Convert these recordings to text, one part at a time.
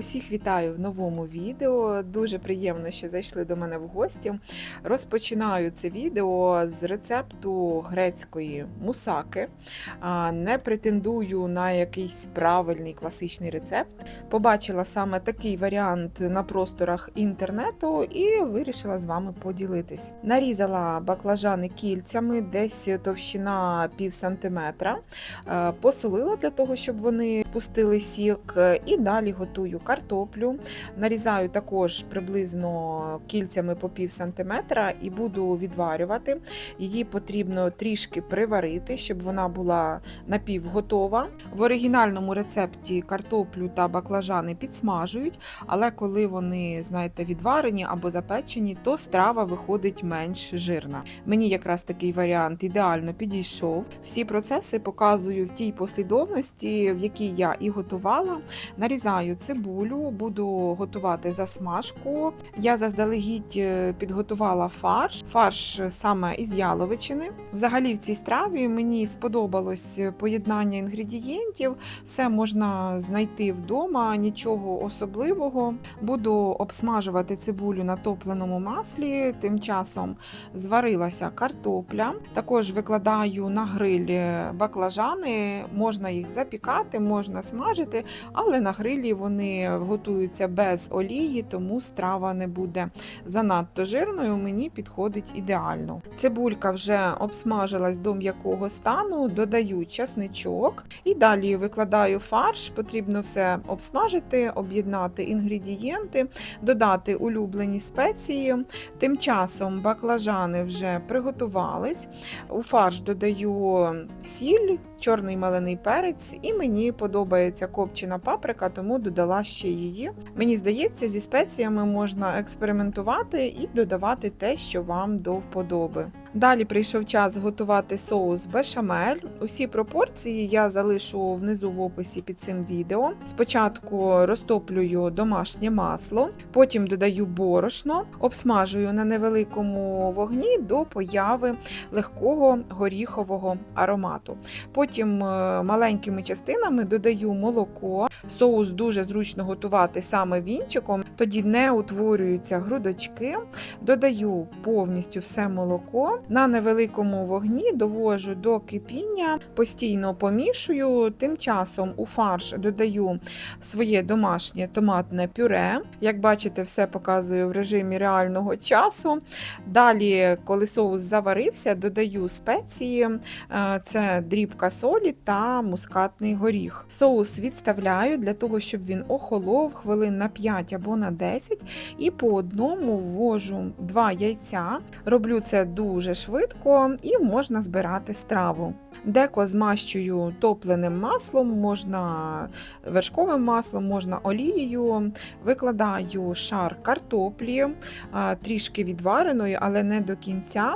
Усіх вітаю в новому відео. Дуже приємно, що зайшли до мене в гості. Розпочинаю це відео з рецепту грецької мусаки. Не претендую на якийсь правильний класичний рецепт. Побачила саме такий варіант на просторах інтернету і вирішила з вами поділитись. Нарізала баклажани кільцями, десь товщина пів сантиметра. Посолила для того, щоб вони пустили сік, і далі готую картоплю. Нарізаю також приблизно кільцями по пів сантиметра і буду відварювати. Її потрібно трішки приварити, щоб вона була напівготова. В оригінальному рецепті картоплю та баклажани підсмажують, але коли вони, знаєте, відварені або запечені, то страва виходить менш жирна. Мені якраз такий варіант ідеально підійшов. Всі процеси показую в тій послідовності, в якій я і готувала. Нарізаю цибулю, буду готувати засмажку. Я заздалегідь е, підготувала фарш. Фарш саме із яловичини. Взагалі в цій страві мені сподобалось поєднання інгредієнтів. Все можна знайти вдома, нічого особливого. Буду обсмажувати цибулю на топленому маслі. Тим часом зварилася картопля. Також викладаю на гриль баклажани. Можна їх запікати, можна смажити, але на грилі вони готуються без олії, тому страва не буде занадто жирною. Мені підходить ідеально. Цибулька вже обсмажилась до м'якого стану, додаю часничок і далі викладаю фарш. Потрібно все обсмажити, об'єднати інгредієнти, додати улюблені спеції. Тим часом баклажани вже приготувались. У фарш додаю сіль, чорний малений перець, і мені подобається копчена паприка, тому додала ще її. Мені здається, зі спеціями можна експериментувати і додавати те, що вам до вподоби. Далі прийшов час готувати соус бешамель. Усі пропорції я залишу внизу в описі під цим відео. Спочатку розтоплюю домашнє масло, потім додаю борошно, обсмажую на невеликому вогні до появи легкого горіхового аромату. Потім е, маленькими частинами додаю молоко. Соус дуже зручно готувати саме вінчиком, тоді не утворюються грудочки. Додаю повністю все молоко. На невеликому вогні довожу до кипіння, постійно помішую. Тим часом у фарш додаю своє домашнє томатне пюре. Як бачите, все показую в режимі реального часу. Далі, коли соус заварився, додаю спеції, Е, це дрібка солі та мускатний горіх. Соус відставляю для того, щоб він охолов хвилин на 5 або на 10, і по одному ввожу два яйця. Роблю це дуже швидко і можна збирати страву. Деко змащую топленим маслом, можна вершковим маслом, можна олією. Викладаю шар картоплі, трішки відвареної, але не до кінця.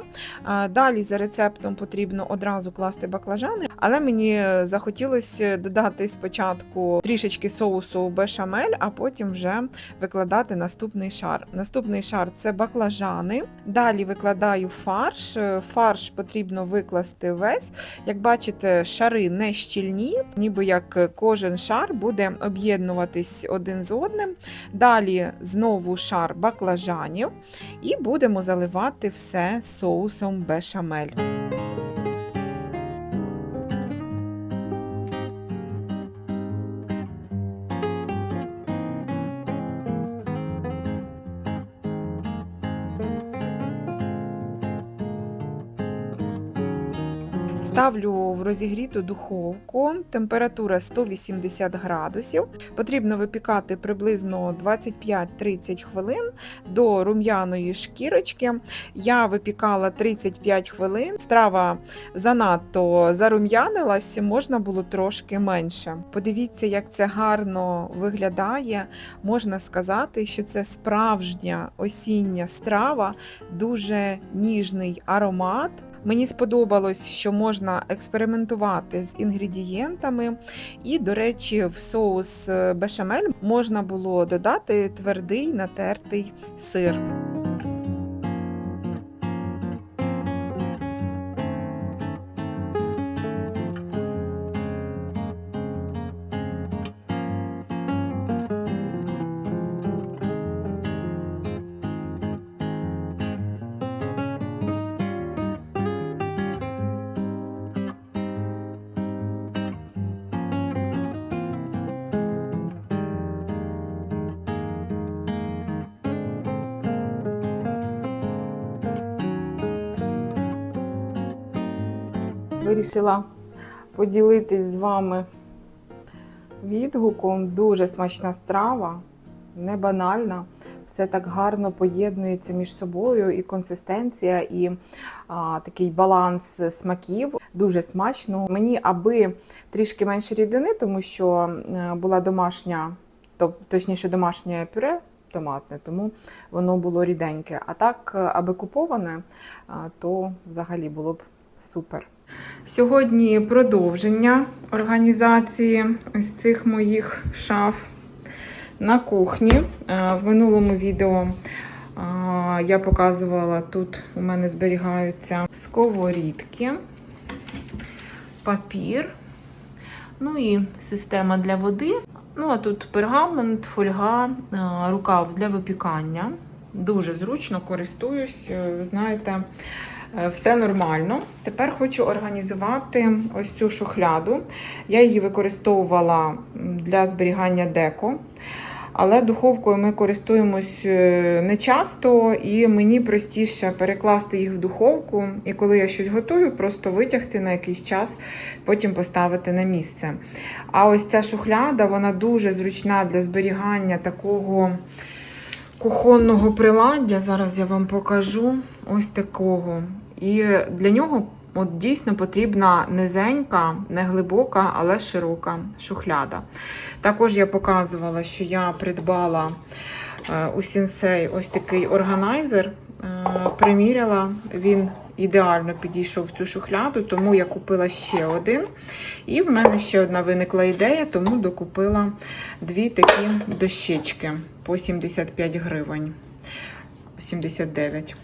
Далі за рецептом потрібно одразу класти баклажани, але мені захотілося додати спочатку трішечки соусу бешамель, а потім вже викладати наступний шар. Наступний шар це баклажани. Далі викладаю фарш. Фарш потрібно викласти весь. Як бачите, шари не щільні, ніби як кожен шар буде об'єднуватись один з одним. Далі знову шар баклажанів і будемо заливати все соусом бешамель. Ставлю в розігріту духовку, температура 180 градусів. Потрібно випікати приблизно 25-30 хвилин до рум'яної шкірочки. Я випікала 35 хвилин. Страва занадто зарум'янилась, можна було трошки менше. Подивіться, як це гарно виглядає. Можна сказати, що це справжня осіння страва, дуже ніжний аромат. Мені сподобалось, що можна експериментувати з інгредієнтами, і, до речі, в соус е, бешамель можна було додати твердий натертий сир. Вирішила поділитись з вами відгуком. Дуже смачна страва, не банальна. Все так гарно поєднується між собою, і консистенція, і а, такий баланс смаків. Дуже смачно. Мені аби трішки менше рідини, тому що е, була домашня, то, точніше, домашнє пюре томатне, тому воно було ріденьке. А так, е, аби куповане, то взагалі було б супер. Сьогодні продовження організації ось цих моїх шаф на кухні. Е, В минулому відео е, я показувала, тут у мене зберігаються сковорідки, папір, ну і система для води. Ну, а тут пергамент, фольга, е, рукав для випікання. Дуже зручно користуюсь, ви знаєте, все нормально. Тепер хочу організувати ось цю шухляду. Я її використовувала для зберігання деко. Але духовкою ми користуємось е, не часто, і мені простіше перекласти їх в духовку. І коли я щось готую, просто витягти на якийсь час, потім поставити на місце. А ось ця шухляда, вона дуже зручна для зберігання такого кухонного приладдя. Зараз я вам покажу ось такого. І для нього от дійсно потрібна низенька, не глибока, але широка шухляда. Також я показувала, що я придбала е, у Сінсей ось такий органайзер. Е, Приміряла, він ідеально підійшов в цю шухляду, тому я купила ще один. І в мене ще одна виникла ідея, тому докупила дві такі дощечки по 75 гривень. 79.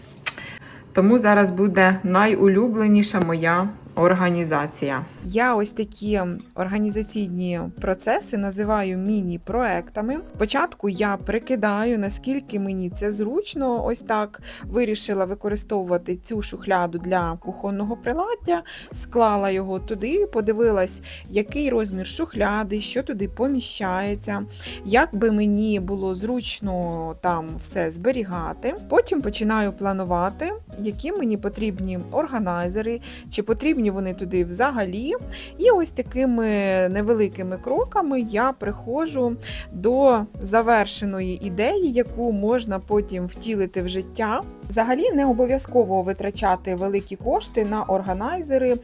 Тому зараз буде найулюбленіша моя організація. Я ось такі організаційні процеси називаю міні-проектами. Спочатку я прикидаю, наскільки мені це зручно. Ось так вирішила використовувати цю шухляду для кухонного приладдя, склала його туди, подивилась, який розмір шухляди, що туди поміщається, як би мені було зручно там все зберігати. Потім починаю планувати, які мені потрібні органайзери, чи потрібні вони туди взагалі. І ось такими невеликими кроками я приходжу до завершеної ідеї, яку можна потім втілити в життя. Взагалі не обов'язково витрачати великі кошти на органайзери.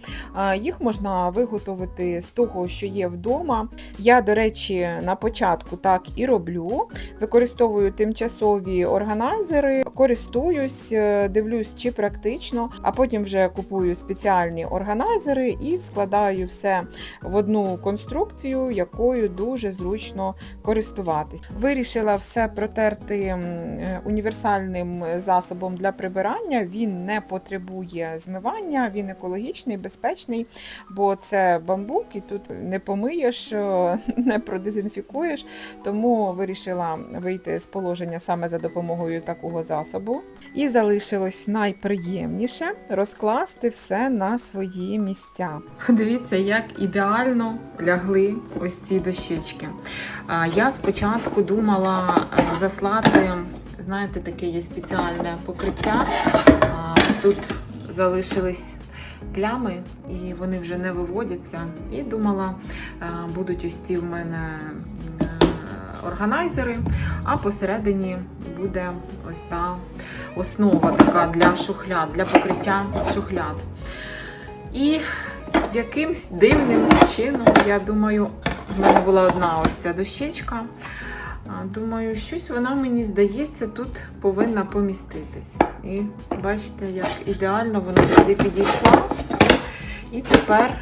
Їх можна виготовити з того, що є вдома. Я, до речі, на початку так і роблю. Використовую тимчасові органайзери, користуюсь, е, дивлюсь, чи практично, а потім вже купую спеціальні органайзери і складаю все в одну конструкцію, якою дуже зручно користуватись. Вирішила все протерти універсальним засобом для прибирання. Він не потребує змивання, він екологічний, безпечний, бо це бамбук, і тут не помиєш, е, не продезінфікуєш. Тому вирішила вийти з положення саме за допомогою такого засобу. І залишилось найприємніше розкласти все на свої місця. Дивіться, як ідеально лягли ось ці дощечки. Я спочатку думала е, заслати, знаєте, таке є спеціальне покриття. Тут залишились плями, і вони вже не виводяться. І думала, е, будуть ось ці в мене органайзери, а посередині буде ось та основа така для шухляд, для покриття шухляд. І якимсь дивним чином, я думаю, в мене була одна ось ця дощечка. Думаю, щось вона мені здається тут повинна поміститись. І бачите, як ідеально вона сюди підійшла. І тепер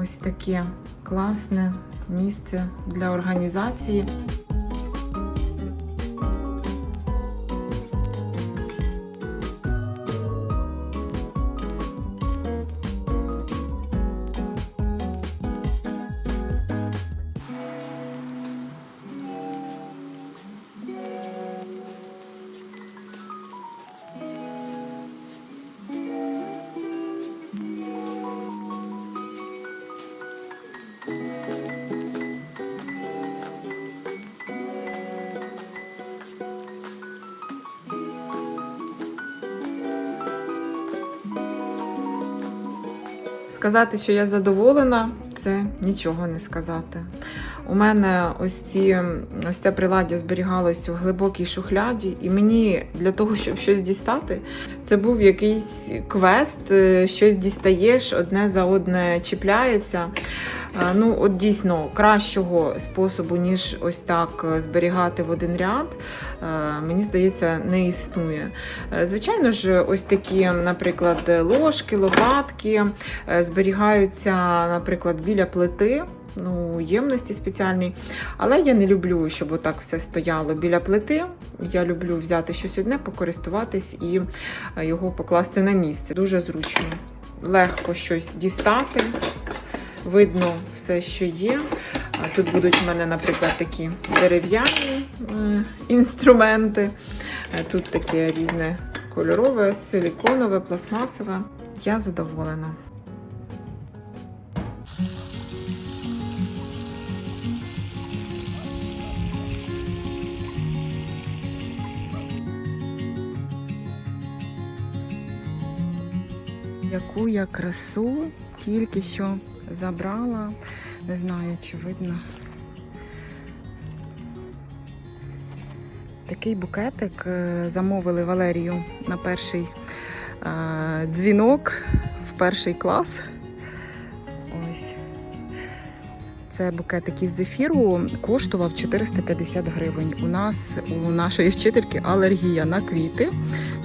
ось таке класне місце для організації. Сказати, що я задоволена, це нічого не сказати. У мене ось ці ось ця приладдя зберігалось в глибокій шухляді, і мені для того, щоб щось дістати, це був якийсь квест, е, щось дістаєш, одне за одне чіпляється. Ну, от дійсно кращого способу, ніж ось так е, зберігати в один ряд, е, мені здається, не існує. Е, Звичайно ж, ось такі, наприклад, ложки, лопатки зберігаються, наприклад, біля плити. Ну, ємності спеціальні. Але я не люблю, щоб отак все стояло біля плити. Я люблю взяти щось одне, покористуватись і його покласти на місце. Дуже зручно. Легко щось дістати. Видно все, що є. Тут будуть в мене, наприклад, такі дерев'яні інструменти. Е, Тут таке різне кольорове, силіконове, пластмасове. Я задоволена. Яку я красу тільки що забрала. Не знаю, чи видно. Такий букетик е, замовили Валерію на перший е, дзвінок в перший клас. Ось. Це букетик із зефіру коштував 450 гривень. У нас у нашої вчительки алергія на квіти,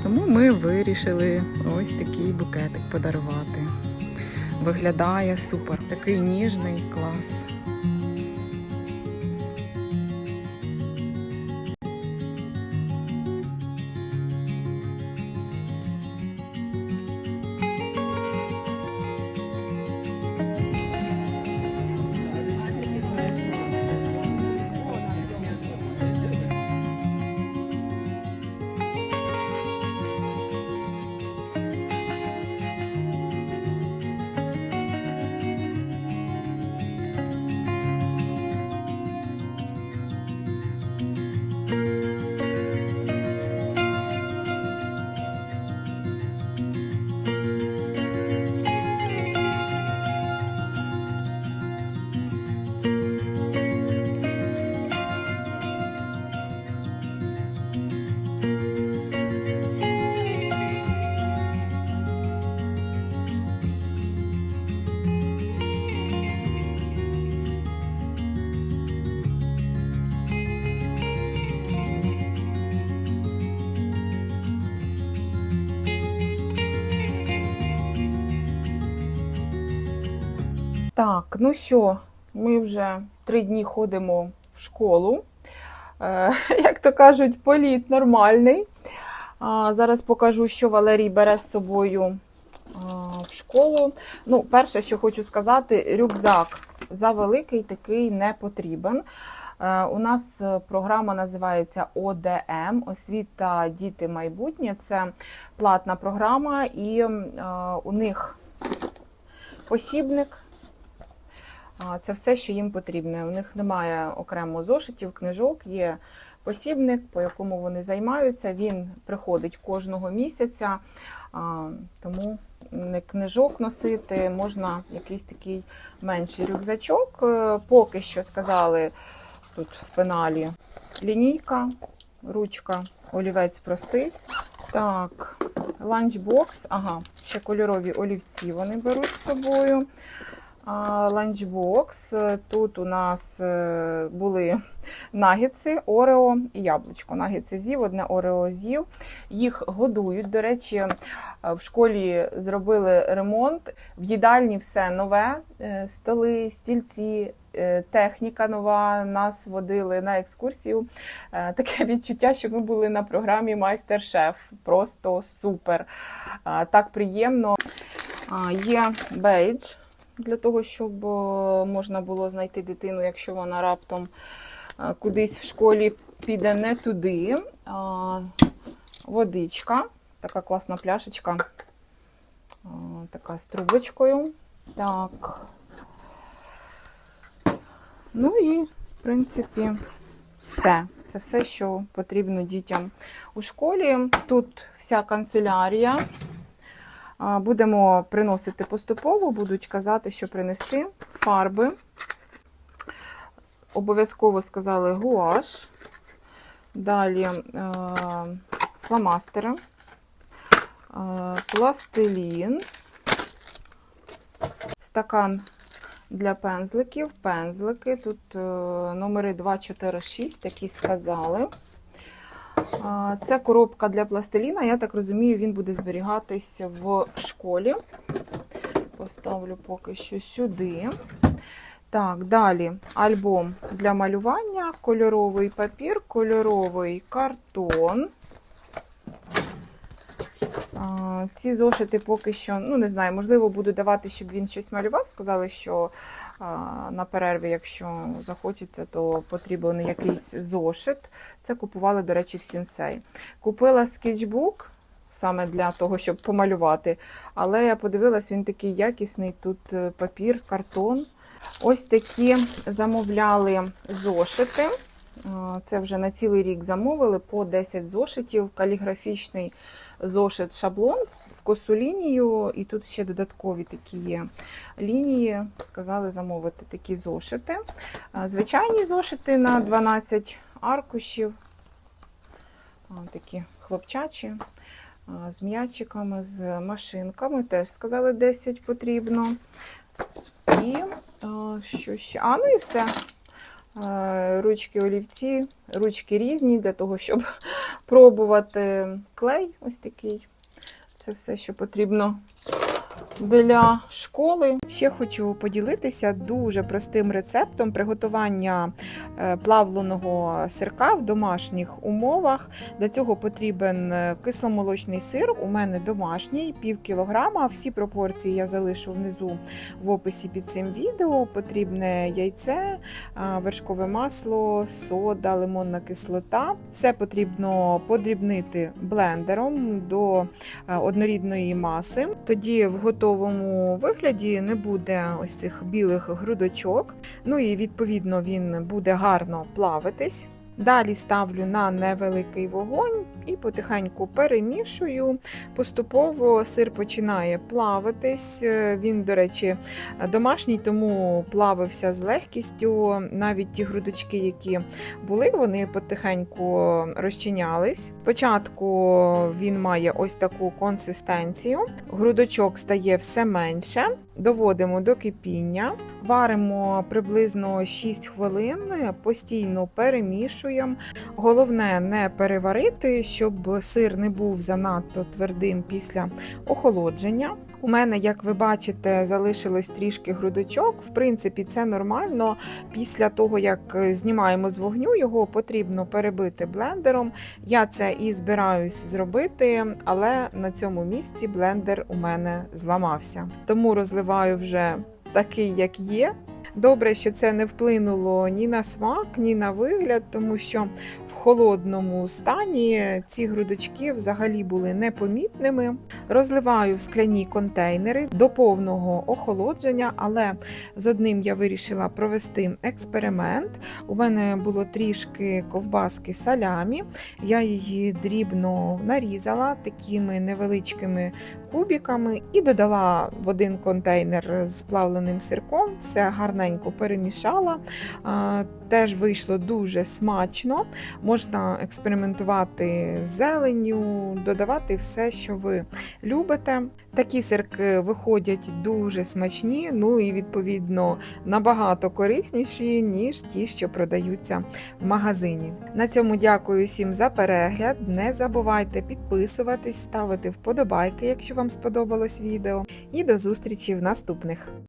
тому ми вирішили ось такий букетик подарувати. Виглядає супер. Такий ніжний клас. Так, ну що, ми вже три дні ходимо в школу. Е, як то кажуть, політ нормальний. А, зараз покажу, що Валерій бере з собою а, в школу. Ну, перше, що хочу сказати, рюкзак завеликий такий не потрібен. Е, У нас е, програма називається ОДМ Освіта Діти майбутнє. Це платна програма, і е, у них посібник. Це все, що їм потрібне. У них немає окремо зошитів, книжок, є посібник, по якому вони займаються. Він приходить кожного місяця, тому не книжок носити, можна якийсь такий менший рюкзачок. Е, Поки що сказали тут в пеналі лінійка, ручка, олівець простий. Так, ланчбокс, ага, ще кольорові олівці вони беруть з собою. Ланчбокс. Тут у нас е, були нагетси, орео і яблучко. Нагетси з'їв, одне орео з'їв. Їх годують. До речі, е, в школі зробили ремонт. В їдальні все нове: е, столи, стільці. Техніка нова, нас водили на екскурсію. Таке відчуття, що ми були на програмі Майстер-шеф. Просто супер. Так приємно. Є бейдж для того, щоб е, можна було знайти дитину, якщо вона раптом е, кудись в школі піде не туди. Водичка, така класна пляшечка, така з трубочкою. Так. Ну і, в принципі, все. Це все, що потрібно дітям у школі. Тут вся канцелярія. Будемо приносити поступово, будуть казати, що принести фарби. Обов'язково сказали гуаш. Далі е, фломастери, е, пластилін, стакан для пензликів, пензлики. Тут е, номери 2, 4, 6, які сказали. Це коробка для пластиліна. Я так розумію, він буде зберігатись в школі. Поставлю поки що сюди. Так, далі альбом для малювання, кольоровий папір, кольоровий картон. Ці зошити поки що, ну не знаю, можливо, буду давати, щоб він щось малював. Сказали, що на перерві, якщо захочеться, то потрібен якийсь зошит. Це купували, до речі, в сінсей. Купила скетчбук саме для того, щоб помалювати. Але я подивилась, він такий якісний. Тут е, папір, картон. Ось такі замовляли зошити. Це вже на цілий рік замовили по 10 зошитів, каліграфічний зошит шаблон косу лінію, і тут ще додаткові такі є лінії. Сказали замовити такі зошити. Звичайні зошити на 12 аркушів. Такі хлопчачі, з м'ячиками, з машинками. Теж сказали 10 потрібно. І що ще? А, ну і все. Ручки олівці, ручки різні для того, щоб пробувати клей. Ось такий. Це все, що потрібно для школи. Ще хочу поділитися дуже простим рецептом приготування е, плавленого сирка в домашніх умовах. Для цього потрібен е, кисломолочний сир. У мене домашній, пів кілограма. Всі пропорції я залишу внизу в описі під цим відео. Потрібне яйце, вершкове масло, сода, лимонна кислота. Все потрібно подрібнити блендером до е, однорідної маси. Тоді в готовому вигляді не буде ось цих білих грудочок. Ну і відповідно він буде гарно плавитись. Далі ставлю на невеликий вогонь і потихеньку перемішую. Поступово сир починає плавитись. Е, Він, до речі, домашній, тому плавився з легкістю. Навіть ті грудочки, які були, вони потихеньку розчинялись. Спочатку він має ось таку консистенцію, грудочок стає все менше. Доводимо до кипіння, варимо приблизно 6 хвилин, постійно перемішуємо. Головне не переварити, щоб сир не був занадто твердим після охолодження. У мене, як ви бачите, залишилось трішки грудочок. В принципі, це нормально. Після того, як знімаємо з вогню, його потрібно перебити блендером. Я це і збираюсь зробити, але на цьому місці блендер у мене зламався. Тому розливаю вже такий, як є. Добре, що це не вплинуло ні на смак, ні на вигляд, тому що холодному стані ці грудочки взагалі були непомітними. Розливаю в скляні контейнери до повного охолодження, але з одним я вирішила провести експеримент. У мене було трішки ковбаски салямі, я її дрібно нарізала такими невеличкими кубиками і додала в один контейнер з плавленим сирком, все гарненько перемішала. Теж вийшло дуже смачно. Можна експериментувати з зеленню, додавати все, що ви любите. Такі сирки виходять дуже смачні, ну і відповідно набагато корисніші, ніж ті, що продаються в магазині. На цьому дякую всім за перегляд. Не забувайте підписуватись, ставити вподобайки, якщо вам сподобалось відео. І до зустрічі в наступних.